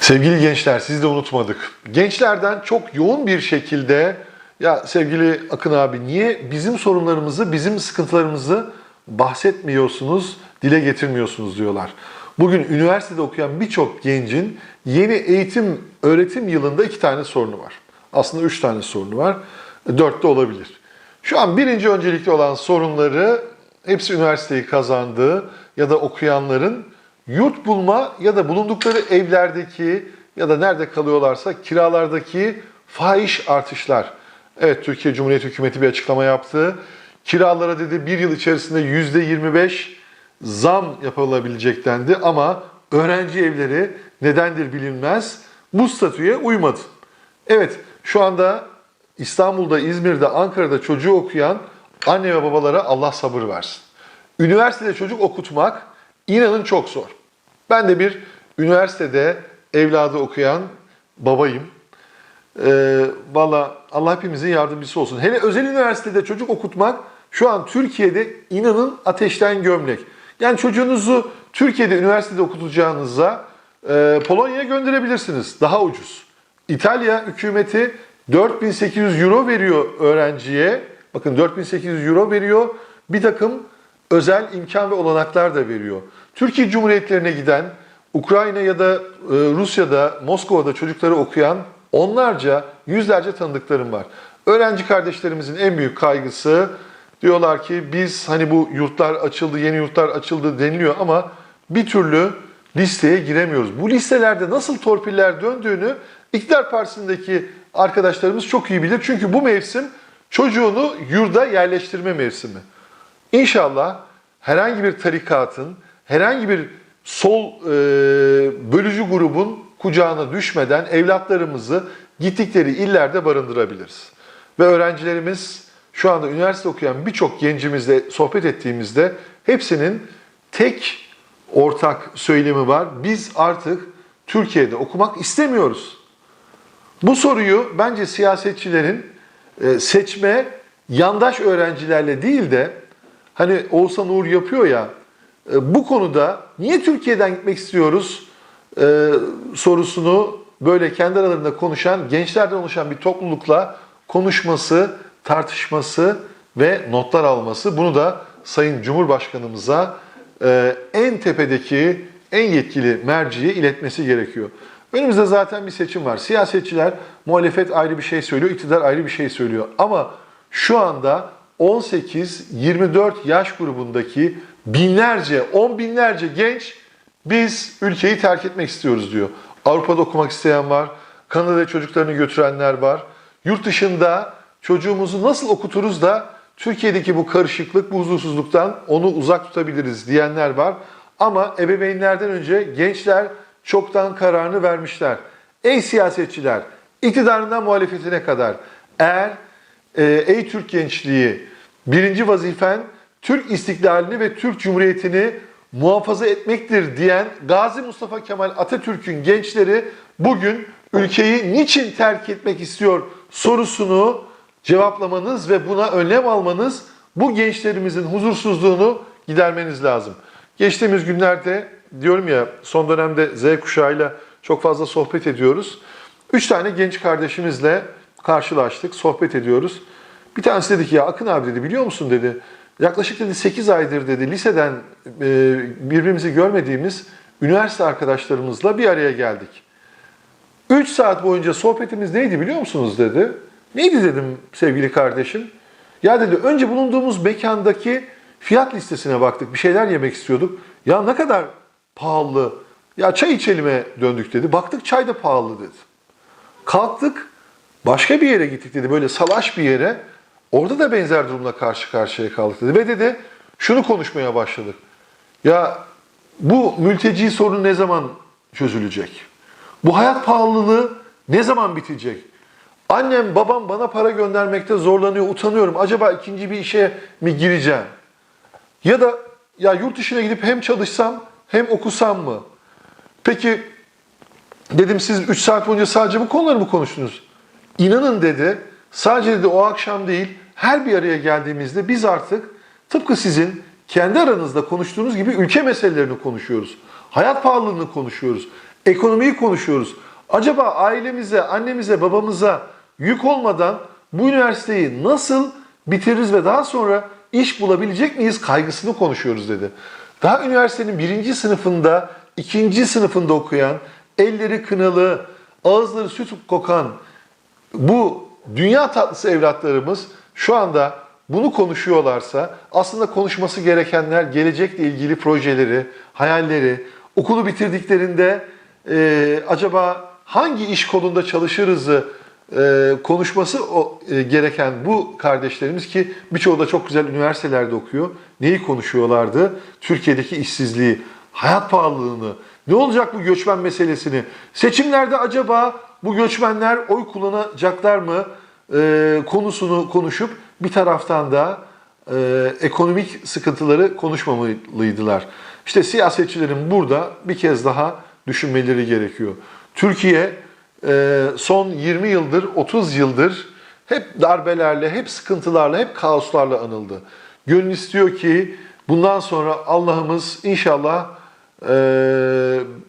Sevgili gençler sizi de unutmadık. Gençlerden çok yoğun bir şekilde ya sevgili Akın abi niye bizim sorunlarımızı, bizim sıkıntılarımızı bahsetmiyorsunuz, dile getirmiyorsunuz diyorlar. Bugün üniversitede okuyan birçok gencin yeni eğitim öğretim yılında iki tane sorunu var. Aslında üç tane sorunu var. Dört de olabilir. Şu an birinci öncelikli olan sorunları hepsi üniversiteyi kazandığı ya da okuyanların yurt bulma ya da bulundukları evlerdeki ya da nerede kalıyorlarsa kiralardaki fahiş artışlar. Evet Türkiye Cumhuriyeti Hükümeti bir açıklama yaptı. Kiralara dedi bir yıl içerisinde yüzde 25 zam yapılabilecek dendi ama öğrenci evleri nedendir bilinmez bu statüye uymadı. Evet şu anda İstanbul'da, İzmir'de, Ankara'da çocuğu okuyan anne ve babalara Allah sabır versin. Üniversitede çocuk okutmak inanın çok zor. Ben de bir üniversitede evladı okuyan babayım. Ee, Valla Allah hepimizin yardımcısı olsun. Hele özel üniversitede çocuk okutmak şu an Türkiye'de inanın ateşten gömlek. Yani çocuğunuzu Türkiye'de üniversitede okutacağınıza e, Polonya'ya gönderebilirsiniz. Daha ucuz. İtalya hükümeti 4800 euro veriyor öğrenciye. Bakın 4800 euro veriyor. Bir takım özel imkan ve olanaklar da veriyor. Türkiye Cumhuriyetlerine giden, Ukrayna ya da e, Rusya'da, Moskova'da çocukları okuyan onlarca, yüzlerce tanıdıklarım var. Öğrenci kardeşlerimizin en büyük kaygısı diyorlar ki biz hani bu yurtlar açıldı, yeni yurtlar açıldı deniliyor ama bir türlü listeye giremiyoruz. Bu listelerde nasıl torpiller döndüğünü İktidar Partisi'ndeki arkadaşlarımız çok iyi bilir. Çünkü bu mevsim çocuğunu yurda yerleştirme mevsimi. İnşallah herhangi bir tarikatın, herhangi bir sol e, bölücü grubun kucağına düşmeden evlatlarımızı gittikleri illerde barındırabiliriz. Ve öğrencilerimiz şu anda üniversite okuyan birçok gencimizle sohbet ettiğimizde hepsinin tek ortak söylemi var. Biz artık Türkiye'de okumak istemiyoruz. Bu soruyu bence siyasetçilerin e, seçme yandaş öğrencilerle değil de hani Oğuzhan Uğur yapıyor ya e, bu konuda niye Türkiye'den gitmek istiyoruz e, sorusunu böyle kendi aralarında konuşan gençlerden oluşan bir toplulukla konuşması, tartışması ve notlar alması. Bunu da Sayın Cumhurbaşkanımıza e, en tepedeki en yetkili merciye iletmesi gerekiyor. Önümüzde zaten bir seçim var. Siyasetçiler muhalefet ayrı bir şey söylüyor, iktidar ayrı bir şey söylüyor. Ama şu anda 18-24 yaş grubundaki binlerce, on binlerce genç biz ülkeyi terk etmek istiyoruz diyor. Avrupa'da okumak isteyen var, Kanada'ya çocuklarını götürenler var. Yurt dışında çocuğumuzu nasıl okuturuz da Türkiye'deki bu karışıklık, bu huzursuzluktan onu uzak tutabiliriz diyenler var. Ama ebeveynlerden önce gençler çoktan kararını vermişler. Ey siyasetçiler, iktidarından muhalefetine kadar eğer e, ey Türk gençliği birinci vazifen Türk istiklalini ve Türk Cumhuriyeti'ni muhafaza etmektir diyen Gazi Mustafa Kemal Atatürk'ün gençleri bugün ülkeyi niçin terk etmek istiyor sorusunu cevaplamanız ve buna önlem almanız bu gençlerimizin huzursuzluğunu gidermeniz lazım. Geçtiğimiz günlerde diyorum ya son dönemde Z kuşağıyla çok fazla sohbet ediyoruz. Üç tane genç kardeşimizle karşılaştık, sohbet ediyoruz. Bir tanesi dedi ki ya Akın abi dedi biliyor musun dedi. Yaklaşık dedi 8 aydır dedi liseden e, birbirimizi görmediğimiz üniversite arkadaşlarımızla bir araya geldik. 3 saat boyunca sohbetimiz neydi biliyor musunuz dedi. Neydi dedim sevgili kardeşim. Ya dedi önce bulunduğumuz mekandaki fiyat listesine baktık. Bir şeyler yemek istiyorduk. Ya ne kadar pahalı. Ya çay içelime döndük dedi. Baktık çay da pahalı dedi. Kalktık başka bir yere gittik dedi. Böyle salaş bir yere. Orada da benzer durumla karşı karşıya kaldık dedi. Ve dedi şunu konuşmaya başladık. Ya bu mülteci sorunu ne zaman çözülecek? Bu hayat pahalılığı ne zaman bitecek? Annem babam bana para göndermekte zorlanıyor, utanıyorum. Acaba ikinci bir işe mi gireceğim? Ya da ya yurt dışına gidip hem çalışsam hem okusam mı? Peki dedim siz 3 saat boyunca sadece bu konuları mı konuştunuz? İnanın dedi sadece dedi o akşam değil her bir araya geldiğimizde biz artık tıpkı sizin kendi aranızda konuştuğunuz gibi ülke meselelerini konuşuyoruz. Hayat pahalılığını konuşuyoruz. Ekonomiyi konuşuyoruz. Acaba ailemize, annemize, babamıza yük olmadan bu üniversiteyi nasıl bitiririz ve daha sonra iş bulabilecek miyiz kaygısını konuşuyoruz dedi. Daha üniversitenin birinci sınıfında, ikinci sınıfında okuyan, elleri kınalı, ağızları süt kokan bu dünya tatlısı evlatlarımız şu anda bunu konuşuyorlarsa aslında konuşması gerekenler gelecekle ilgili projeleri, hayalleri, okulu bitirdiklerinde e, acaba hangi iş kolunda çalışırızı e, konuşması o, e, gereken bu kardeşlerimiz ki birçoğu da çok güzel üniversitelerde okuyor. Neyi konuşuyorlardı? Türkiye'deki işsizliği, hayat pahalılığını, ne olacak bu göçmen meselesini? Seçimlerde acaba bu göçmenler oy kullanacaklar mı e, konusunu konuşup bir taraftan da e, ekonomik sıkıntıları konuşmamalıydılar. İşte siyasetçilerin burada bir kez daha düşünmeleri gerekiyor. Türkiye e, son 20 yıldır, 30 yıldır hep darbelerle, hep sıkıntılarla, hep kaoslarla anıldı. Gönül istiyor ki bundan sonra Allah'ımız inşallah e,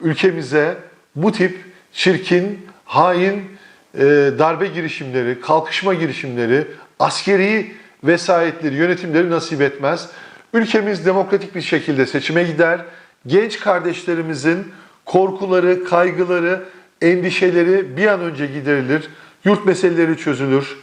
ülkemize bu tip çirkin, hain e, darbe girişimleri, kalkışma girişimleri, askeri vesayetleri, yönetimleri nasip etmez. Ülkemiz demokratik bir şekilde seçime gider. Genç kardeşlerimizin korkuları, kaygıları, endişeleri bir an önce giderilir. Yurt meseleleri çözülür.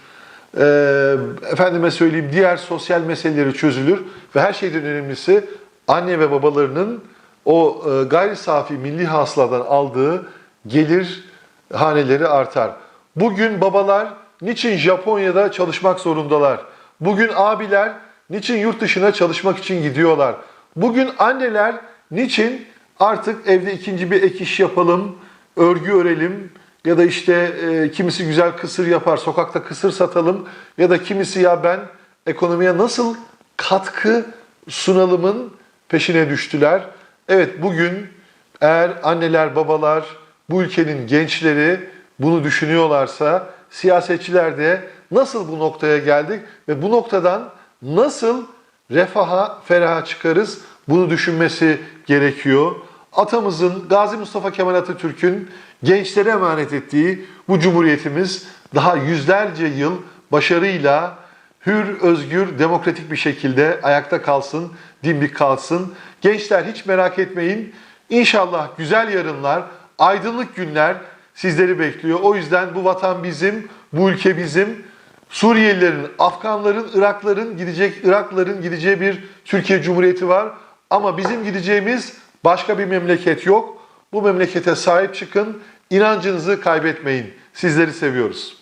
Ee, efendime söyleyeyim diğer sosyal meseleleri çözülür ve her şeyden önemlisi anne ve babalarının o e, gayri safi milli hasıladan aldığı gelir haneleri artar. Bugün babalar niçin Japonya'da çalışmak zorundalar? Bugün abiler niçin yurt dışına çalışmak için gidiyorlar? Bugün anneler niçin artık evde ikinci bir ek iş yapalım, örgü örelim ya da işte e, kimisi güzel kısır yapar, sokakta kısır satalım ya da kimisi ya ben ekonomiye nasıl katkı sunalımın peşine düştüler. Evet bugün eğer anneler, babalar, bu ülkenin gençleri bunu düşünüyorlarsa siyasetçiler de nasıl bu noktaya geldik ve bu noktadan nasıl refaha, feraha çıkarız bunu düşünmesi gerekiyor. Atamızın, Gazi Mustafa Kemal Atatürk'ün gençlere emanet ettiği bu cumhuriyetimiz daha yüzlerce yıl başarıyla hür, özgür, demokratik bir şekilde ayakta kalsın, dimdik kalsın. Gençler hiç merak etmeyin. İnşallah güzel yarınlar, aydınlık günler sizleri bekliyor. O yüzden bu vatan bizim, bu ülke bizim. Suriyelilerin, Afganların, Irakların gidecek Irakların gideceği bir Türkiye Cumhuriyeti var. Ama bizim gideceğimiz başka bir memleket yok. Bu memlekete sahip çıkın. İnancınızı kaybetmeyin. Sizleri seviyoruz.